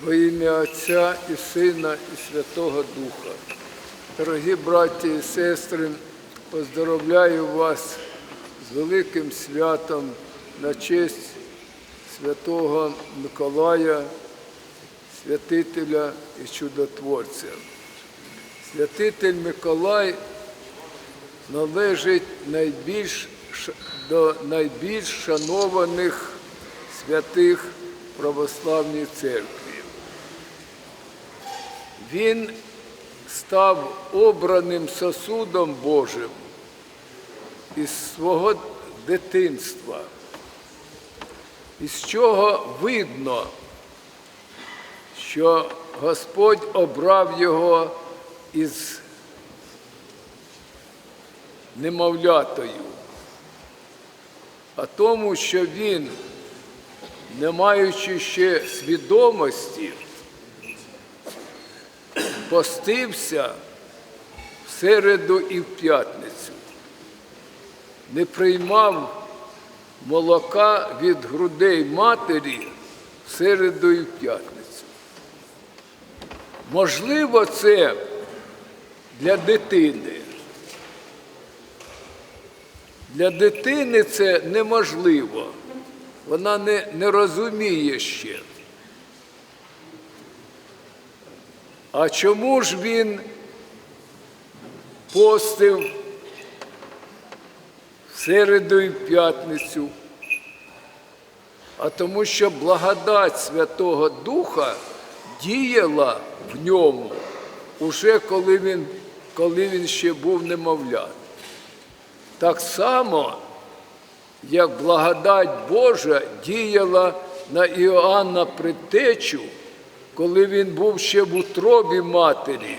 Во ім'я Отця і Сина, і Святого Духа. Дорогі браті і сестри, поздоровляю вас з великим святом на честь святого Миколая, святителя і чудотворця. Святитель Миколай належить найбільш, до найбільш шанованих святих православній церкві. Він став обраним сосудом Божим із свого дитинства, із чого видно, що Господь обрав його із немовлятою, а тому, що він, не маючи ще свідомості, постився в середу і в п'ятницю, не приймав молока від грудей матері в середу і в п'ятницю. Можливо, це для дитини. Для дитини це неможливо. Вона не, не розуміє ще. А чому ж він постив середу і п'ятницю? А тому що благодать Святого Духа діяла в ньому уже коли він, коли він ще був немовлят. Так само, як благодать Божа діяла на Іоанна Предтечу, коли він був ще в утробі матері,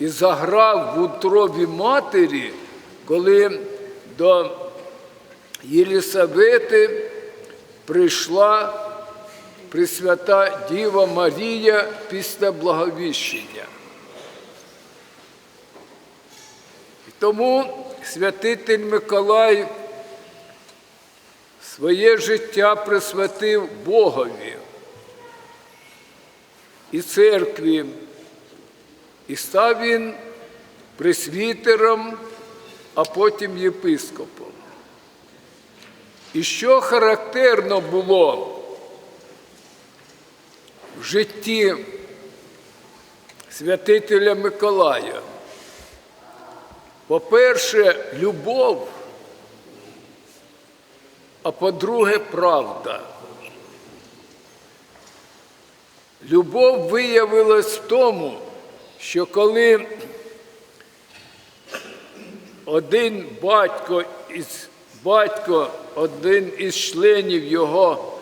і заграв в утробі матері, коли до Єлісавети прийшла Пресвята Діва Марія після благовіщення. Тому святитель Миколай своє життя присвятив Богові і церкві, і став він пресвітером, а потім єпископом. І що характерно було в житті святителя Миколая? По-перше, любов, а по-друге, правда. Любов виявилась в тому, що коли один батько із батько, один із членів його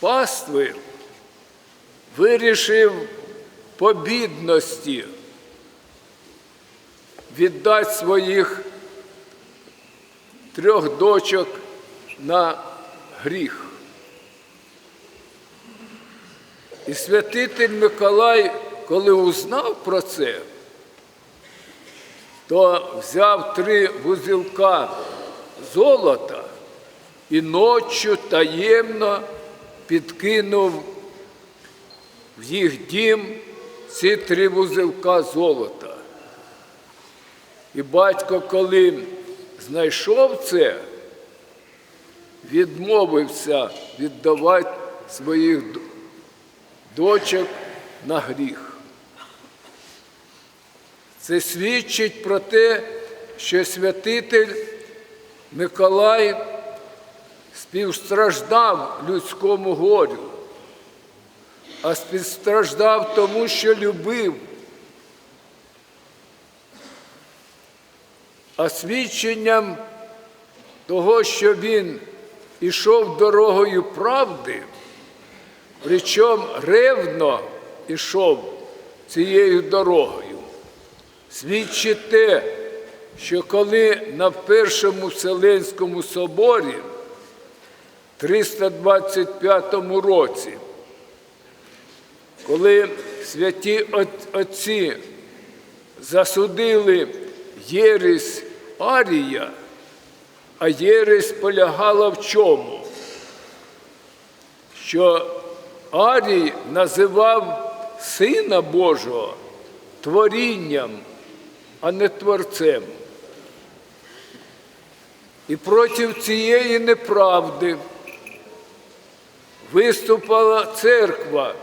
пастви вирішив по бідності віддати своїх трьох дочок на гріх. І святитель Миколай, коли узнав про це, то взяв три вузілка золота і ночі таємно підкинув в їх дім ці три вузелка золота. І батько, коли знайшов це, відмовився віддавати своїх д- дочок на гріх. Це свідчить про те, що святитель Миколай співстраждав людському горю, а співстраждав тому, що любив. А свідченням того, що він ішов дорогою правди, причому ревно ішов цією дорогою, свідчить те, що коли на Першому Вселенському соборі 325 році, коли святі отці засудили єресь Арія, а єресь полягала в чому? Що Арій називав Сина Божого творінням, а не творцем. І проти цієї неправди виступала церква,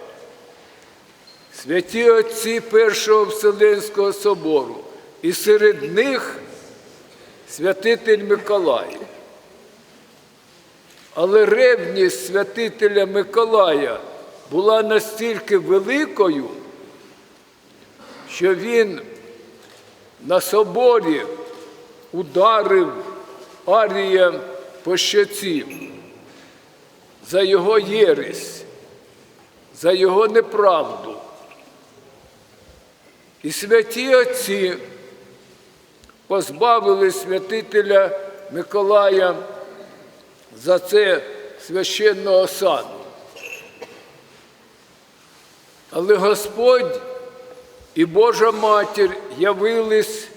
святі отці Першого Вселенського собору, і серед них святитель Миколай. Але ревність святителя Миколая була настільки великою, що він на соборі ударив Арія по щоці за його єресь, за його неправду. І святі отці позбавили святителя Миколая за це священного сану. Але Господь і Божа Матір явились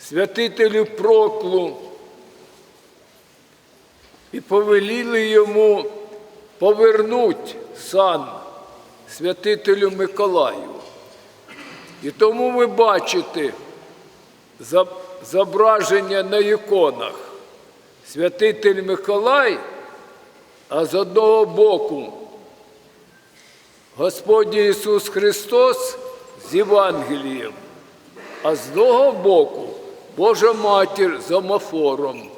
святителю Проклу і повеліли йому повернуть сан святителю Миколаю. І тому ви бачите зображення на іконах. Святитель Миколай, а з одного боку Господь Ісус Христос з Євангелієм, а з другого боку Божа Матір з омофором.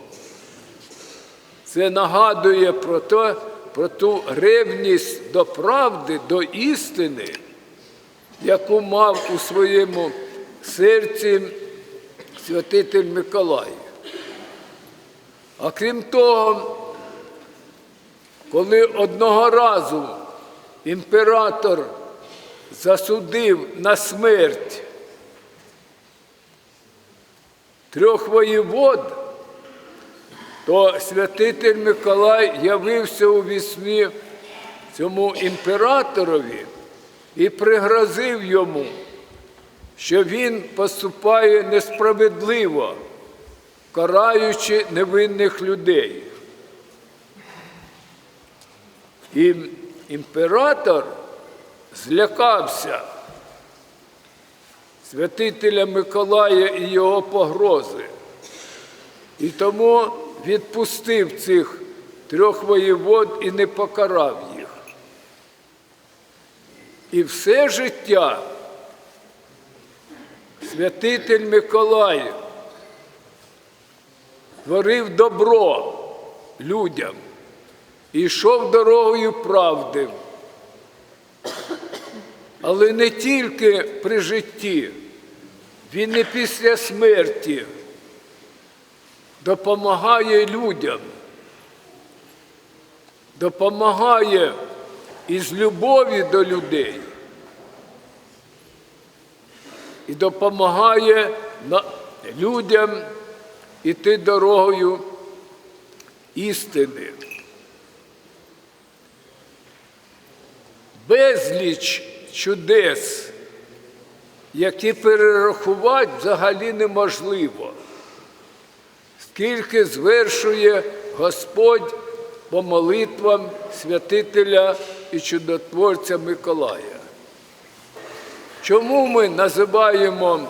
Це нагадує про, те, про ту ревність до правди, до істини, яку мав у своєму серці святитель Миколай. А крім того, коли одного разу імператор засудив на смерть трьох воєвод, то святитель Миколай явився у вісні цьому імператорові і пригрозив йому, що він поступає несправедливо, караючи невинних людей. І імператор злякався святителя Миколая і його погрози. І тому відпустив цих трьох воєвод і не покарав їх. І все життя святитель Миколай творив добро людям і йшов дорогою правди. Але не тільки при житті, він і після смерті допомагає людям, допомагає із любові до людей і допомагає людям іти дорогою істини. Безліч чудес, які перерахувати взагалі неможливо, скільки звершує Господь по молитвам святителя і чудотворця Миколая. Чому ми називаємо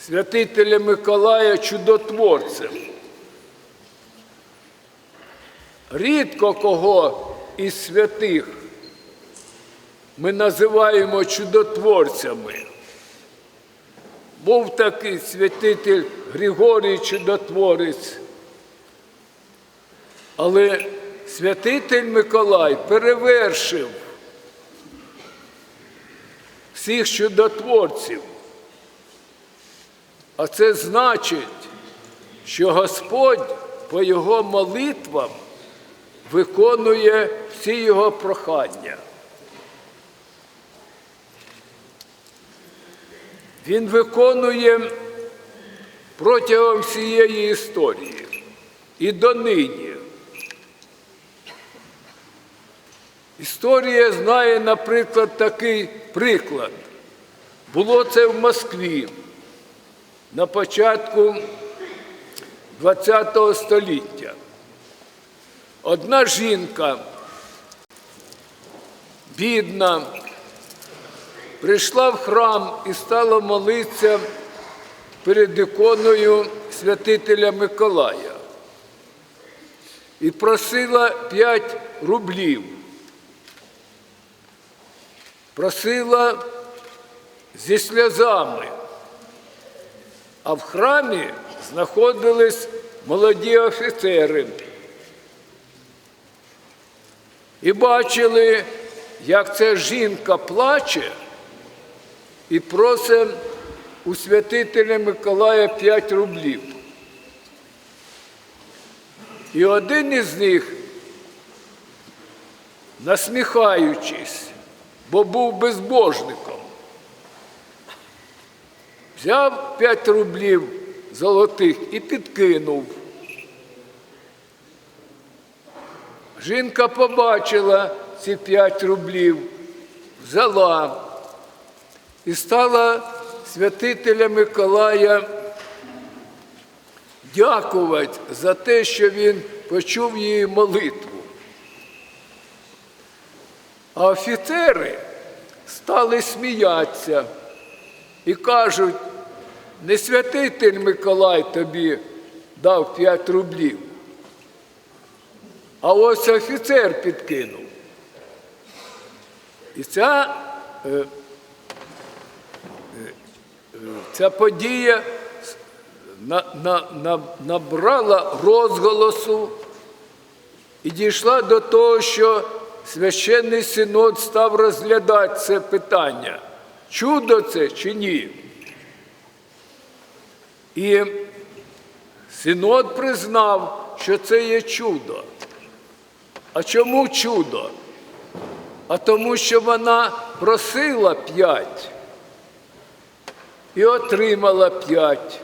святителя Миколая чудотворцем? Рідко кого із святих ми називаємо чудотворцями. Був такий святитель Григорій Чудотворець. Але святитель Миколай перевершив всіх чудотворців. А це значить, що Господь по його молитвам виконує всі його прохання. Він виконує протягом всієї історії і донині. Історія знає, наприклад, такий приклад. Було це в Москві на початку ХХ століття. Одна жінка, бідна, прийшла в храм і стала молитися перед іконою святителя Миколая і просила 5 рублів. Просила зі сльозами. А в храмі знаходились молоді офіцери. І бачили, як ця жінка плаче і просить у святителя Миколая 5 рублів. І один із них, насміхаючись, бо був безбожником, взяв 5 рублів золотих і підкинув. Жінка побачила ці 5 рублів, взяла і стала святителя Миколая дякувати за те, що він почув її молитву. А офіцери стали сміятися і кажуть, не святитель Миколай тобі дав 5 рублів, а ось офіцер підкинув. І ця, е, е, ця подія на, на, на, набрала розголосу і дійшла до того, що священний синод став розглядати це питання, чудо це чи ні. І синод признав, що це є чудо. А чому чудо? А тому, що вона просила п'ять і отримала п'ять.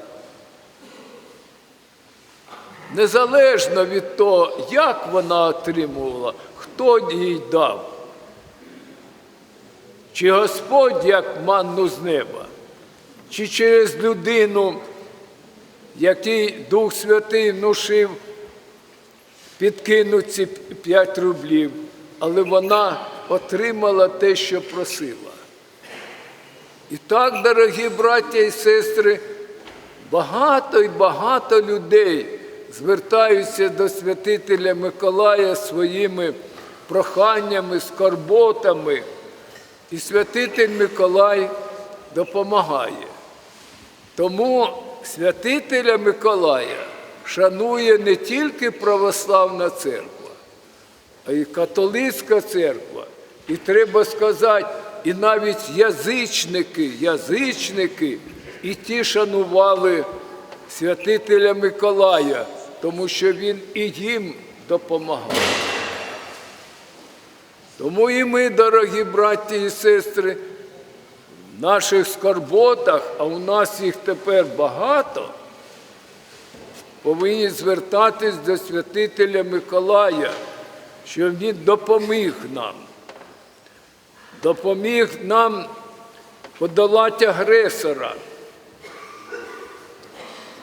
Незалежно від того, як вона отримувала, хто їй дав. Чи Господь як манну з неба, чи через людину, який Дух Святий внушив підкинуть ці 5 рублів, але вона отримала те, що просила. І так, дорогі браття і сестри, багато і багато людей звертаються до святителя Миколая своїми проханнями, скорботами, і святитель Миколай допомагає. Тому святителя Миколая шанує не тільки православна церква, а й католицька церква. І треба сказати, і навіть язичники, язичники, і ті шанували святителя Миколая, тому що він і їм допомагав. Тому і ми, дорогі браті і сестри, в наших скорботах, а у нас їх тепер багато, повинні звертатись до святителя Миколая, щоб він допоміг нам. Допоміг нам подолати агресора,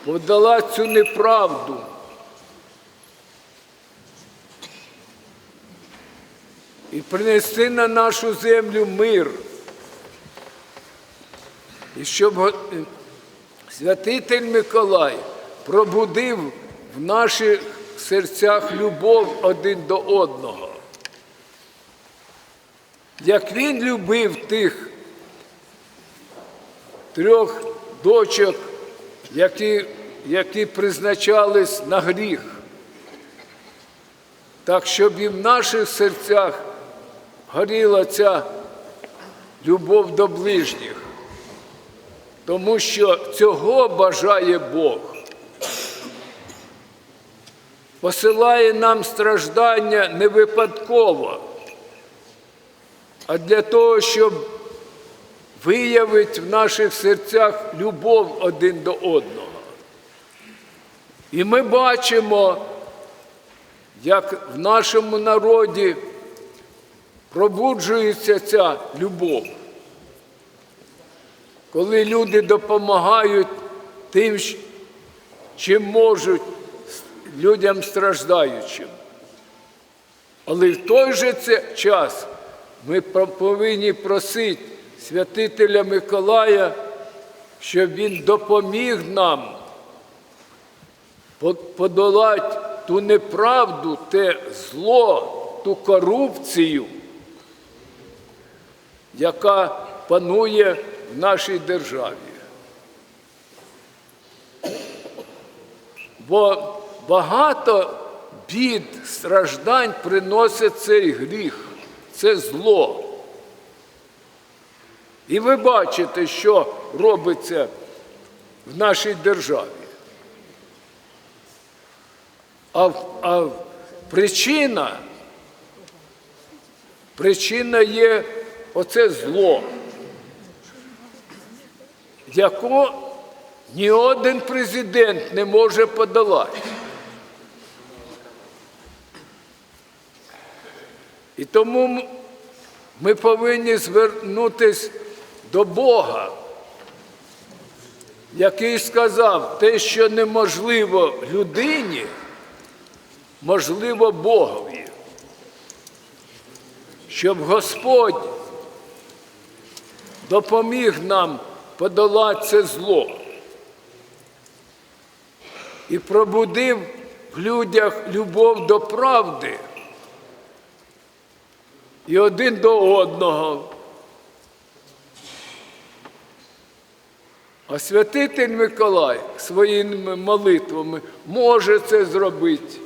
подолати цю неправду. І принести на нашу землю мир. І щоб святитель Миколай пробудив в наших серцях любов один до одного. Як він любив тих трьох дочок, які, які призначались на гріх, так щоб і в наших серцях горіла ця любов до ближніх, тому що цього бажає Бог. Посилає нам страждання не випадково, а для того, щоб виявити в наших серцях любов один до одного. І ми бачимо, як в нашому народі пробуджується ця любов, коли люди допомагають тим, чим можуть людям страждаючим. Але в той же час ми повинні просити святителя Миколая, щоб він допоміг нам подолати ту неправду, те зло, ту корупцію, яка панує в нашій державі. Бо багато бід, страждань приносить цей гріх, це зло. І ви бачите, що робиться в нашій державі. А, а причина, причина є оце зло, яко ні один президент не може подолати. І тому ми повинні звернутися до Бога, який сказав, те, що неможливо людині, можливо Богові. Щоб Господь допоміг нам подолати це зло і пробудив в людях любов до правди і один до одного. А святитель Миколай своїми молитвами може це зробити.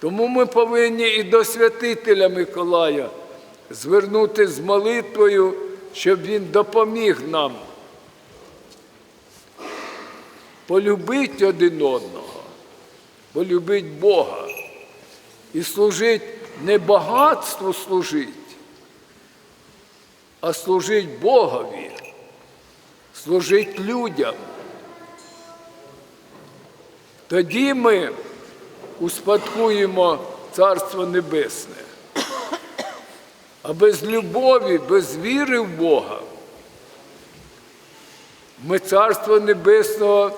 Тому ми повинні і до святителя Миколая звернути з молитвою, щоб він допоміг нам полюбити один одного, полюбити Бога і служить не багатству служить, а служить Богові, служить людям. Тоді ми успадкуємо Царство Небесне. А без любові, без віри в Бога ми Царство Небесного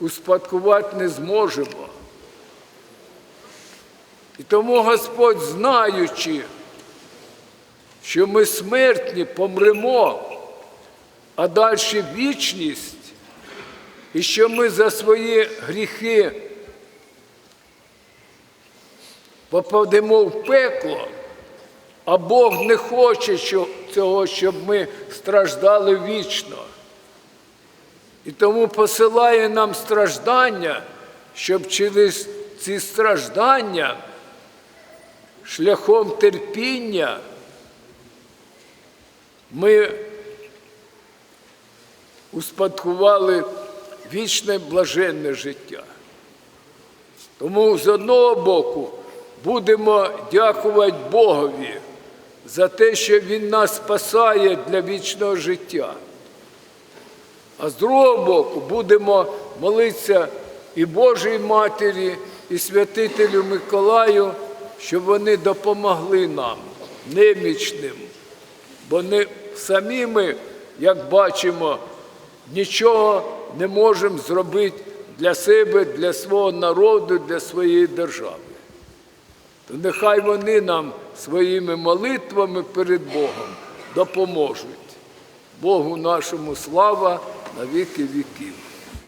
успадкувати не зможемо. І тому Господь, знаючи, що ми смертні, помремо, а далі вічність, і що ми за свої гріхи попадемо в пекло, а Бог не хоче цього, щоб ми страждали вічно. І тому посилає нам страждання, щоб через ці страждання шляхом терпіння ми успадкували вічне блаженне життя. Тому з одного боку будемо дякувати Богові за те, що Він нас спасає для вічного життя. А з другого боку будемо молитися і Божій Матері, і святителю Миколаю, щоб вони допомогли нам, немічним. Бо не самі ми, як бачимо, нічого не можемо зробити для себе, для свого народу, для своєї держави. То нехай вони нам своїми молитвами перед Богом допоможуть. Богу нашому слава на віки віків.